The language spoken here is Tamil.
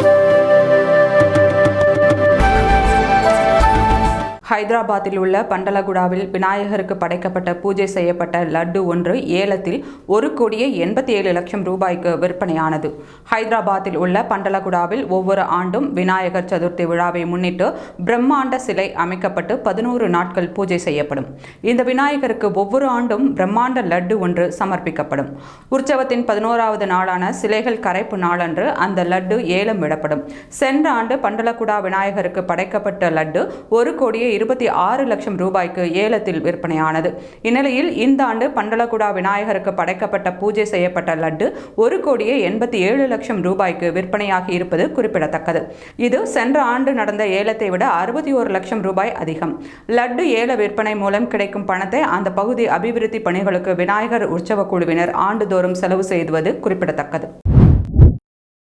Thank you. ஹைதராபாத்தில் உள்ள பண்டலகுடாவில் விநாயகருக்கு படைக்கப்பட்ட பூஜை செய்யப்பட்ட லட்டு ஒன்று ஏலத்தில் ஒரு கோடியே எண்பத்தி ஏழு லட்சம் ரூபாய்க்கு விற்பனையானது. ஹைதராபாத்தில் உள்ள பண்டலகுடாவில் ஒவ்வொரு ஆண்டும் விநாயகர் சதுர்த்தி விழாவை முன்னிட்டு பிரம்மாண்ட சிலை அமைக்கப்பட்டு பதினோரு நாட்கள் பூஜை செய்யப்படும். இந்த விநாயகருக்கு ஒவ்வொரு ஆண்டும் பிரம்மாண்ட லட்டு ஒன்று சமர்ப்பிக்கப்படும். உற்சவத்தின் பதினோராவது நாளான சிலைகள் கரைப்பு நாளன்று அந்த லட்டு ஏலம் விடப்படும். சென்ற ஆண்டு பண்டலகுடா விநாயகருக்கு படைக்கப்பட்ட லட்டு ஒரு கோடியே இருபத்தி ஆறு லட்சம் ரூபாய்க்கு ஏலத்தில் விற்பனையானது. இந்நிலையில் இந்த ஆண்டு பண்டலகுடா விநாயகருக்கு படைக்கப்பட்ட பூஜை செய்யப்பட்ட லட்டு ஒரு கோடியே எண்பத்தி ஏழு லட்சம் ரூபாய்க்கு விற்பனையாகி இருப்பது குறிப்பிடத்தக்கது. இது சென்ற ஆண்டு நடந்த ஏலத்தை விட அறுபத்தி ஒரு லட்சம் ரூபாய் அதிகம். லட்டு ஏல விற்பனை மூலம் கிடைக்கும் பணத்தை அந்த பகுதி அபிவிருத்தி பணிகளுக்கு விநாயகர் உற்சவ குழுவினர் ஆண்டுதோறும் செலவு செய்துவது குறிப்பிடத்தக்கது.